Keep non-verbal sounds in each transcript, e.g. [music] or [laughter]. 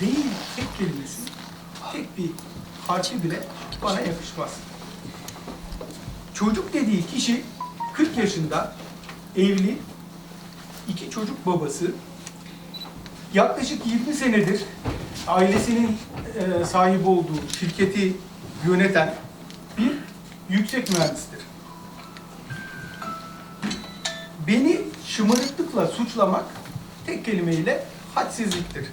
değil tek kelimesi, tek bir harfi bile bana yakışmaz. Çocuk dediği kişi 40 yaşında, evli, iki çocuk babası, yaklaşık 20 senedir ailesinin e, sahip olduğu şirketi yöneten bir yüksek mühendistir. Beni şımarıklıkla suçlamak tek kelimeyle hadsizliktir.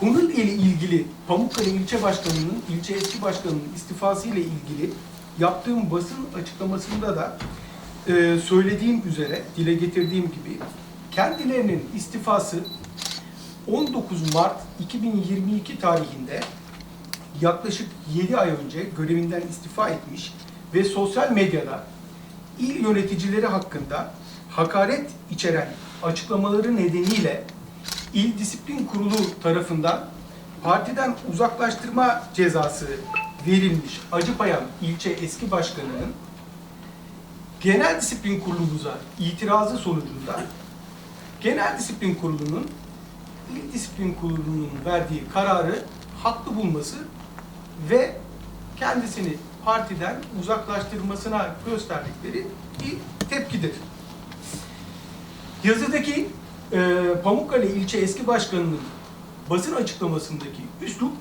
Konuyla ilgili Pamukkale ilçe başkanının, ilçe eski başkanının istifası ile ilgili yaptığım basın açıklamasında da e, söylediğim üzere, dile getirdiğim gibi kendilerinin istifası 19 Mart 2022 tarihinde yaklaşık 7 ay önce görevinden istifa etmiş ve sosyal medyada il yöneticileri hakkında hakaret içeren açıklamaları nedeniyle İl Disiplin Kurulu tarafından partiden uzaklaştırma cezası verilmiş Acıpayam ilçe eski başkanının Genel Disiplin Kurulumuza itirazı sonucunda Genel Disiplin Kurulu'nun İl Disiplin Kurulu'nun verdiği kararı haklı bulması ve kendisini partiden uzaklaştırmasına gösterdikleri bir tepkidir. Yazıdaki e, Pamukkale ilçe eski başkanının basın açıklamasındaki üslup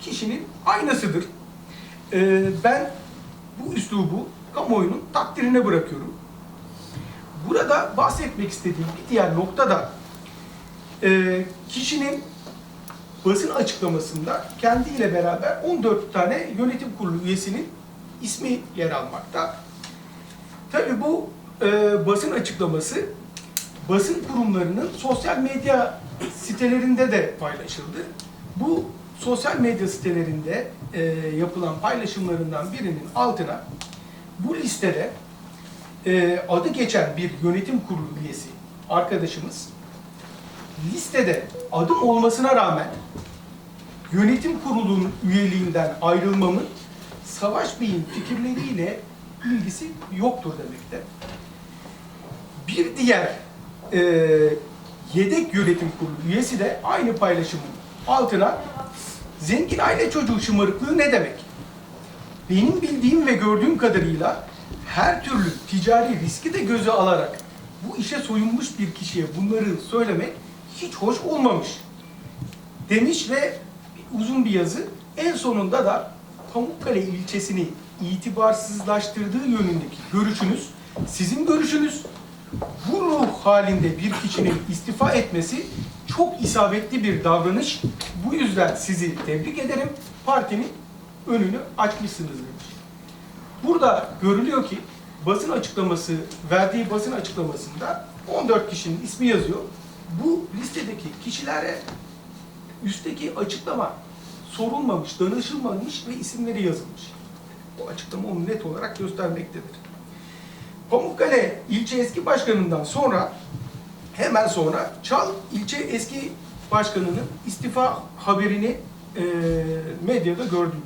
kişinin aynasıdır. E, ben bu üslubu kamuoyunun takdirine bırakıyorum. Burada bahsetmek istediğim bir diğer nokta da e, kişinin basın açıklamasında kendiyle beraber 14 tane yönetim kurulu üyesinin ismi yer almakta. Tabii bu e, basın açıklaması basın kurumlarının sosyal medya sitelerinde de paylaşıldı. Bu sosyal medya sitelerinde e, yapılan paylaşımlarından birinin altına bu listede e, adı geçen bir yönetim kurulu üyesi arkadaşımız listede adım olmasına rağmen yönetim kurulunun üyeliğinden ayrılmamın Savaş Bey'in fikirleriyle ilgisi yoktur demekte. Bir diğer e, yedek yönetim kurulu üyesi de aynı paylaşımın altına zengin aile çocuğu şımarıklığı ne demek? Benim bildiğim ve gördüğüm kadarıyla her türlü ticari riski de göze alarak bu işe soyunmuş bir kişiye bunları söylemek hiç hoş olmamış demiş ve uzun bir yazı. En sonunda da Pamukkale ilçesini itibarsızlaştırdığı yönündeki görüşünüz, sizin görüşünüz, bu ruh halinde bir kişinin istifa etmesi çok isabetli bir davranış. Bu yüzden sizi tebrik ederim. Partinin önünü açmışsınız demiş. Burada görülüyor ki basın açıklaması, verdiği basın açıklamasında 14 kişinin ismi yazıyor. Bu listedeki kişilere üstteki açıklama sorulmamış, danışılmamış ve isimleri yazılmış. Bu açıklama onu net olarak göstermektedir. Pamukkale ilçe eski başkanından sonra hemen sonra Çal ilçe eski başkanının istifa haberini e, medyada gördüm.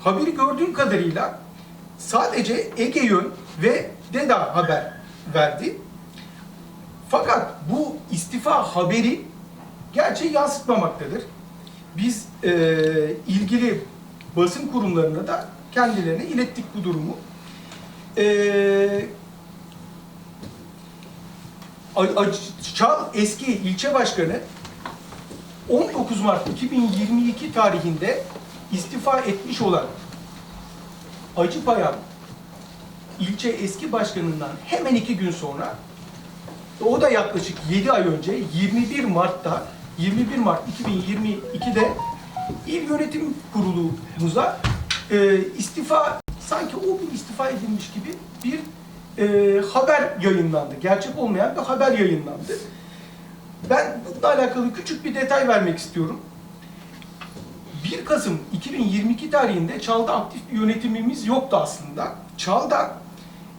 Haberi gördüğüm kadarıyla sadece Ege Yön ve DEDA haber verdi. Fakat bu istifa haberi gerçeği yansıtmamaktadır. Biz e, ilgili basın kurumlarına da kendilerine ilettik bu durumu. E, A- Çal eski ilçe başkanı 19 Mart 2022 tarihinde istifa etmiş olan Acıpayam ilçe eski başkanından hemen iki gün sonra o da yaklaşık 7 ay önce 21 Mart'ta 21 Mart 2022'de İl Yönetim Kurulumuza e, istifa sanki o gün istifa edilmiş gibi bir e, haber yayınlandı. Gerçek olmayan bir haber yayınlandı. Ben bununla alakalı küçük bir detay vermek istiyorum. 1 Kasım 2022 tarihinde Çal'da aktif bir yönetimimiz yoktu aslında. Çal'da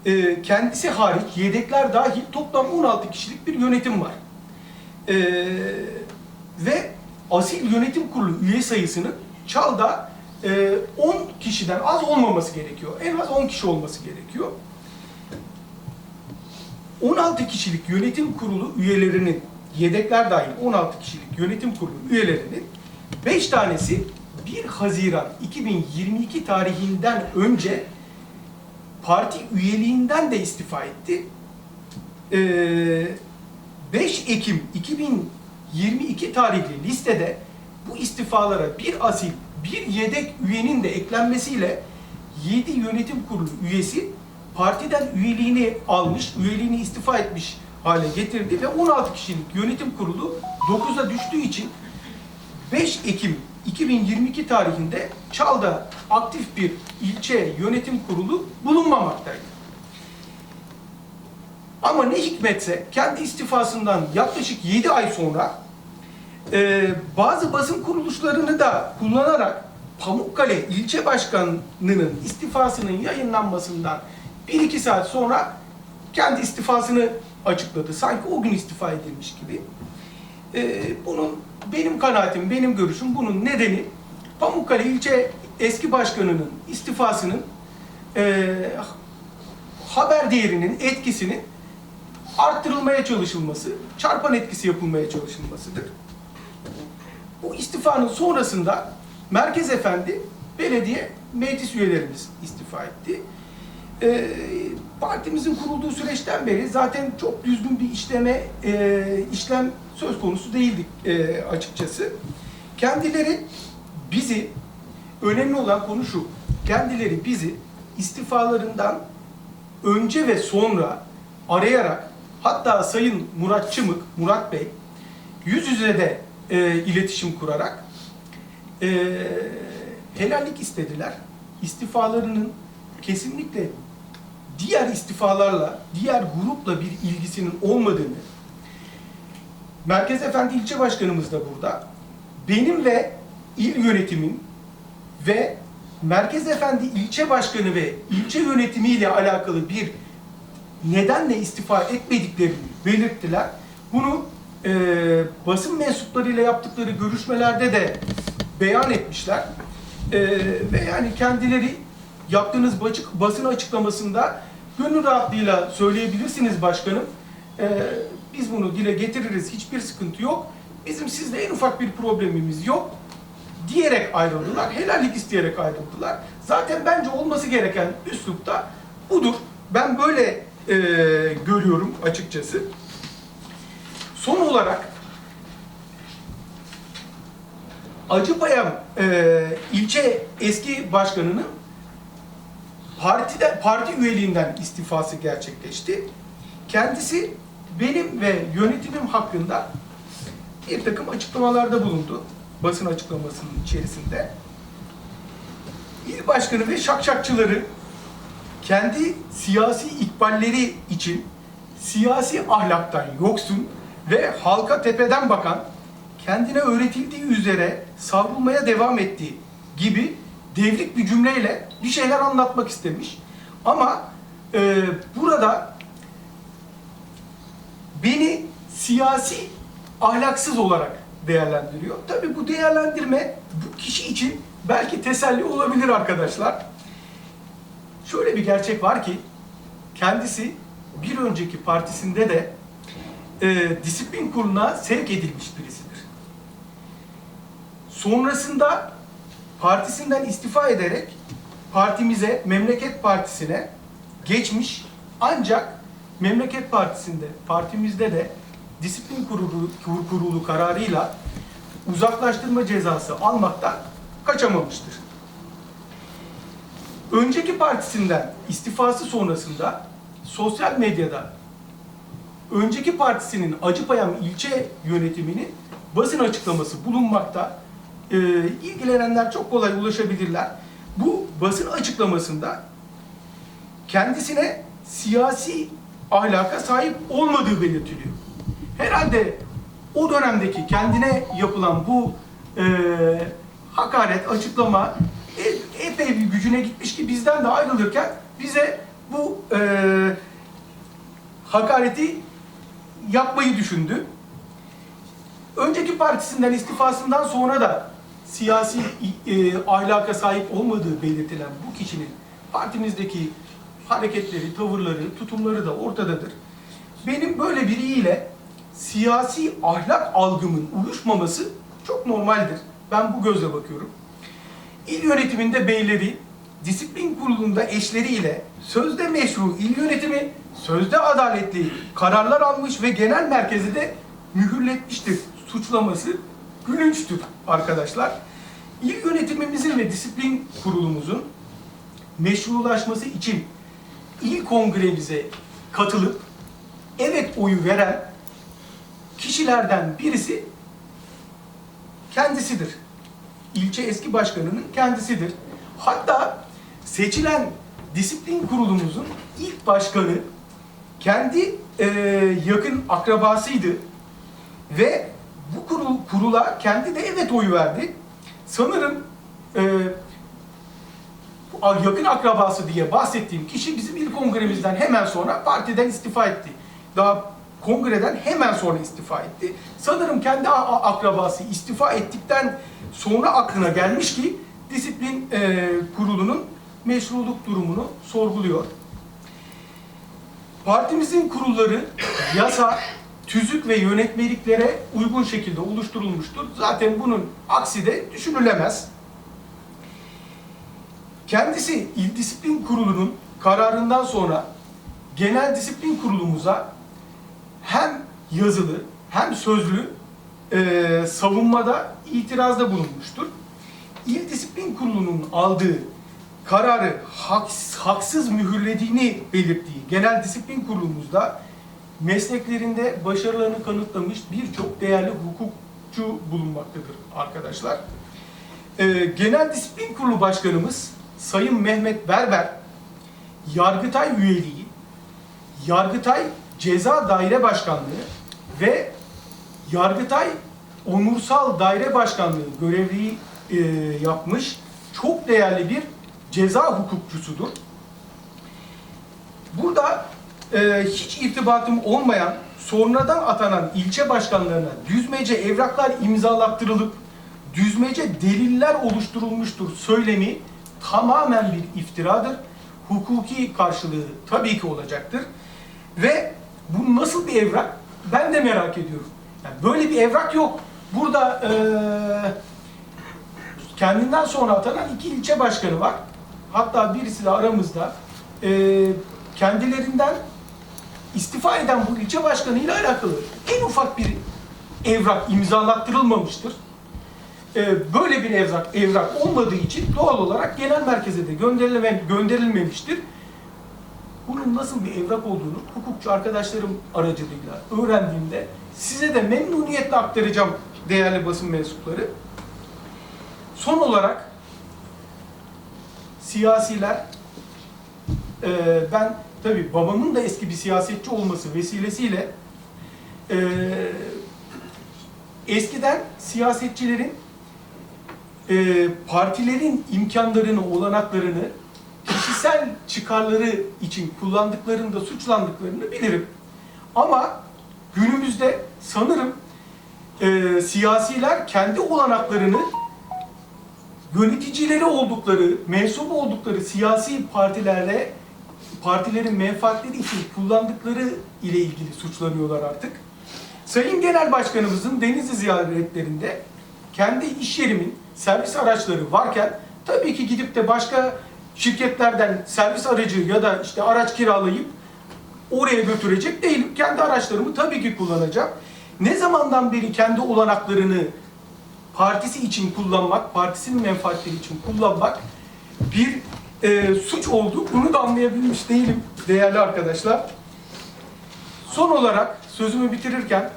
e, kendisi hariç yedekler dahil toplam 16 kişilik bir yönetim var. E, ve asil yönetim kurulu üye sayısının Çal'da 10 kişiden az olmaması gerekiyor. En az 10 kişi olması gerekiyor. 16 kişilik yönetim kurulu üyelerinin yedekler dahil 16 kişilik yönetim kurulu üyelerinin 5 tanesi 1 Haziran 2022 tarihinden önce parti üyeliğinden de istifa etti. Ee, 5 Ekim 2022 tarihli listede bu istifalara bir asil, bir yedek üyenin de eklenmesiyle 7 yönetim kurulu üyesi partiden üyeliğini almış, üyeliğini istifa etmiş hale getirdi ve 16 kişilik yönetim kurulu 9'a düştüğü için 5 Ekim 2022 tarihinde Çal'da aktif bir ilçe yönetim kurulu bulunmamaktaydı. Ama ne hikmetse kendi istifasından yaklaşık 7 ay sonra e, bazı basın kuruluşlarını da kullanarak Pamukkale ilçe başkanının istifasının yayınlanmasından 1-2 saat sonra kendi istifasını açıkladı. Sanki o gün istifa edilmiş gibi. E, bunun benim kanaatim, benim görüşüm bunun nedeni Pamukkale ilçe eski başkanının istifasının e, haber değerinin, etkisinin arttırılmaya çalışılması, çarpan etkisi yapılmaya çalışılmasıdır. Bu istifanın sonrasında Merkez Efendi belediye meclis üyelerimiz istifa etti. Ee, partimizin kurulduğu süreçten beri zaten çok düzgün bir işleme e, işlem söz konusu değildik e, açıkçası. Kendileri bizi önemli olan konu şu. Kendileri bizi istifalarından önce ve sonra arayarak hatta Sayın Murat Çımık, Murat Bey yüz yüze de e, iletişim kurarak e, helallik istediler. İstifalarının kesinlikle diğer istifalarla, diğer grupla bir ilgisinin olmadığını, Merkez Efendi ilçe başkanımız da burada, benim ve il yönetimin ve Merkez Efendi ilçe başkanı ve ilçe yönetimiyle alakalı bir nedenle istifa etmediklerini belirttiler. Bunu e, basın mensuplarıyla yaptıkları görüşmelerde de beyan etmişler. E, ve yani kendileri yaptığınız basık, basın açıklamasında gönül rahatlığıyla söyleyebilirsiniz başkanım. E, biz bunu dile getiririz, hiçbir sıkıntı yok. Bizim sizle en ufak bir problemimiz yok diyerek ayrıldılar. Helallik isteyerek ayrıldılar. Zaten bence olması gereken üslup da budur. Ben böyle e, görüyorum açıkçası. Son olarak Acıpayam e, ilçe eski başkanının partide parti üyeliğinden istifası gerçekleşti. Kendisi benim ve yönetimim hakkında bir takım açıklamalarda bulundu. Basın açıklamasının içerisinde. İl başkanı ve şakşakçıları kendi siyasi ikballeri için siyasi ahlaktan yoksun ve halka tepeden bakan, kendine öğretildiği üzere savrulmaya devam ettiği gibi devrik bir cümleyle bir şeyler anlatmak istemiş. Ama e, burada beni siyasi ahlaksız olarak değerlendiriyor. Tabii bu değerlendirme bu kişi için belki teselli olabilir arkadaşlar. Şöyle bir gerçek var ki kendisi bir önceki partisinde de e, disiplin kuruluna sevk edilmiş birisidir. Sonrasında partisinden istifa ederek partimize, Memleket Partisi'ne geçmiş ancak Memleket Partisi'nde, partimizde de disiplin kurulu, kur- kurulu kararıyla uzaklaştırma cezası almaktan kaçamamıştır. Önceki partisinden istifası sonrasında sosyal medyada önceki partisinin Acıpayam ilçe yönetiminin basın açıklaması bulunmakta. Ee, ilgilenenler çok kolay ulaşabilirler. Bu basın açıklamasında kendisine siyasi ahlaka sahip olmadığı belirtiliyor. Herhalde o dönemdeki kendine yapılan bu e, hakaret, açıklama e- epey bir gücüne gitmiş ki bizden de ayrılırken bize bu e, hakareti yapmayı düşündü. Önceki partisinden istifasından sonra da siyasi e, ahlaka sahip olmadığı belirtilen bu kişinin partimizdeki hareketleri, tavırları, tutumları da ortadadır. Benim böyle biriyle siyasi ahlak algımın uyuşmaması çok normaldir. Ben bu gözle bakıyorum. İl yönetiminde beyleri, disiplin kurulunda eşleriyle sözde meşru il yönetimi, sözde adaletli kararlar almış ve genel merkezi de mühürletmiştir suçlaması gülünçtür arkadaşlar. İl yönetimimizin ve disiplin kurulumuzun meşrulaşması için il kongremize katılıp evet oyu veren kişilerden birisi kendisidir. İlçe eski başkanının kendisidir. Hatta seçilen disiplin kurulumuzun ilk başkanı kendi e, yakın akrabasıydı ve bu kurul, kurula kendi de evet oyu verdi. Sanırım e, yakın akrabası diye bahsettiğim kişi bizim ilk kongremizden hemen sonra partiden istifa etti. Daha kongreden hemen sonra istifa etti. Sanırım kendi akrabası istifa ettikten sonra aklına gelmiş ki disiplin e, kurulunun meşruluk durumunu sorguluyor. Partimizin kurulları yasa, tüzük ve yönetmeliklere uygun şekilde oluşturulmuştur. Zaten bunun aksi de düşünülemez. Kendisi İl Disiplin Kurulu'nun kararından sonra Genel Disiplin Kurulumuza hem yazılı hem sözlü e, savunmada itirazda bulunmuştur. İl Disiplin Kurulu'nun aldığı kararı haks- haksız mühürlediğini belirttiği Genel Disiplin Kurulumuzda mesleklerinde başarılarını kanıtlamış birçok değerli hukukçu bulunmaktadır arkadaşlar. Ee, Genel Disiplin Kurulu Başkanımız Sayın Mehmet Berber, Yargıtay üyeliği, Yargıtay Ceza Daire Başkanlığı ve Yargıtay Onursal Daire Başkanlığı görevliği e, yapmış çok değerli bir ceza hukukçusudur. Burada e, hiç irtibatım olmayan, sonradan atanan ilçe başkanlarına düzmece evraklar imzalattırılıp düzmece deliller oluşturulmuştur söylemi tamamen bir iftiradır. Hukuki karşılığı tabii ki olacaktır. Ve bu nasıl bir evrak? Ben de merak ediyorum. Yani böyle bir evrak yok. Burada eee kendinden sonra atanan iki ilçe başkanı var. Hatta birisi de aramızda. Eee kendilerinden istifa eden bu ilçe başkanı ile alakalı en ufak bir evrak imzalattırılmamıştır. Ee, böyle bir evrak evrak olmadığı için doğal olarak genel merkeze de gönderilme, gönderilmemiştir. Bunun nasıl bir evrak olduğunu hukukçu arkadaşlarım aracılığıyla öğrendiğimde size de memnuniyetle aktaracağım değerli basın mensupları. Son olarak siyasiler e, ben tabii babamın da eski bir siyasetçi olması vesilesiyle e, eskiden siyasetçilerin e, partilerin imkanlarını, olanaklarını kişisel çıkarları için kullandıklarında suçlandıklarını bilirim. Ama günümüzde sanırım e, siyasiler kendi olanaklarını yöneticileri oldukları, mensup oldukları siyasi partilerle partilerin menfaatleri için kullandıkları ile ilgili suçlanıyorlar artık. Sayın Genel Başkanımızın Denizli ziyaretlerinde kendi iş yerimin servis araçları varken tabii ki gidip de başka şirketlerden servis aracı ya da işte araç kiralayıp oraya götürecek değilim. Kendi araçlarımı tabii ki kullanacağım. Ne zamandan beri kendi olanaklarını partisi için kullanmak, partisinin menfaatleri için kullanmak bir e, suç oldu. Bunu da anlayabilmiş değilim değerli arkadaşlar. Son olarak sözümü bitirirken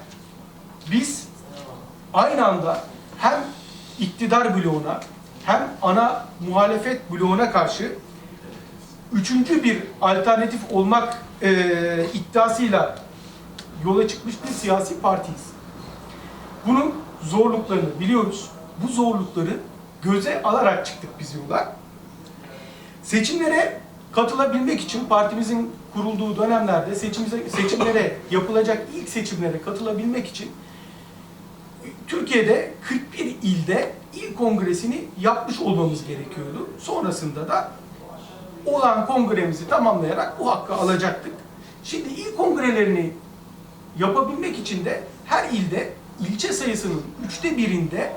biz aynı anda hem iktidar bloğuna hem ana muhalefet bloğuna karşı üçüncü bir alternatif olmak e, iddiasıyla yola çıkmış bir siyasi partiyiz. Bunun zorluklarını biliyoruz. Bu zorlukları göze alarak çıktık biz yola. Seçimlere katılabilmek için partimizin kurulduğu dönemlerde seçimize, seçimlere [laughs] yapılacak ilk seçimlere katılabilmek için Türkiye'de 41 ilde il kongresini yapmış olmamız gerekiyordu. Sonrasında da olan kongremizi tamamlayarak bu hakkı alacaktık. Şimdi il kongrelerini yapabilmek için de her ilde ilçe sayısının üçte birinde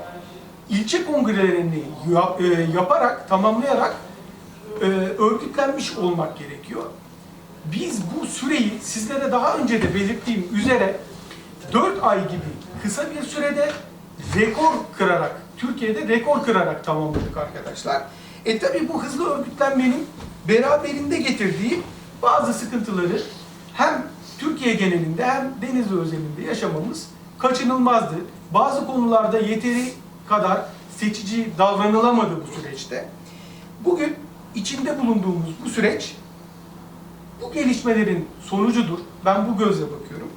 ilçe kongrelerini yap- e, yaparak, tamamlayarak e, örgütlenmiş olmak gerekiyor. Biz bu süreyi sizlere daha önce de belirttiğim üzere 4 ay gibi kısa bir sürede rekor kırarak, Türkiye'de rekor kırarak tamamladık arkadaşlar. E tabi bu hızlı örgütlenmenin beraberinde getirdiği bazı sıkıntıları hem Türkiye genelinde hem Denizli özelinde yaşamamız kaçınılmazdı. Bazı konularda yeteri kadar seçici davranılamadı bu süreçte. Bugün içinde bulunduğumuz bu süreç bu gelişmelerin sonucudur. Ben bu gözle bakıyorum.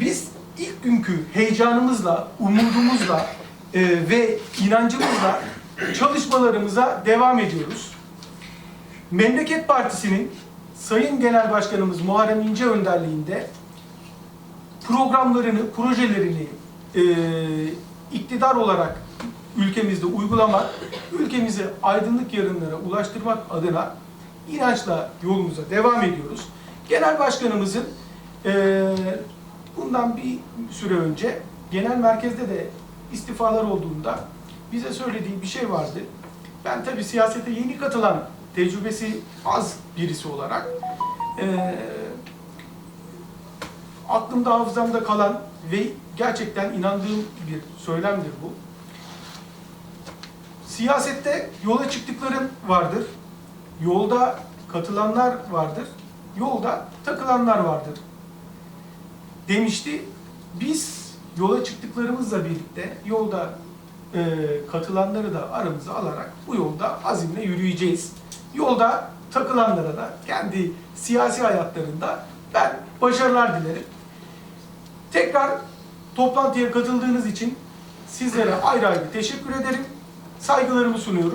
Biz ilk günkü heyecanımızla, umudumuzla e, ve inancımızla çalışmalarımıza devam ediyoruz. Memleket Partisi'nin Sayın Genel Başkanımız Muharrem İnce önderliğinde programlarını, projelerini e, iktidar olarak ülkemizde uygulamak, ülkemizi aydınlık yarınlara ulaştırmak adına inançla yolumuza devam ediyoruz. Genel Başkanımızın e, bundan bir süre önce genel merkezde de istifalar olduğunda bize söylediği bir şey vardı. Ben tabii siyasete yeni katılan tecrübesi az birisi olarak e, aklımda hafızamda kalan ve gerçekten inandığım bir söylemdir bu. Siyasette yola çıktıkların vardır. Yolda katılanlar vardır. Yolda takılanlar vardır. Demişti. Biz yola çıktıklarımızla birlikte yolda e, katılanları da aramıza alarak bu yolda azimle yürüyeceğiz. Yolda takılanlara da kendi siyasi hayatlarında ben başarılar dilerim. Tekrar toplantıya katıldığınız için sizlere ayrı ayrı teşekkür ederim. Saygılarımı sunuyorum.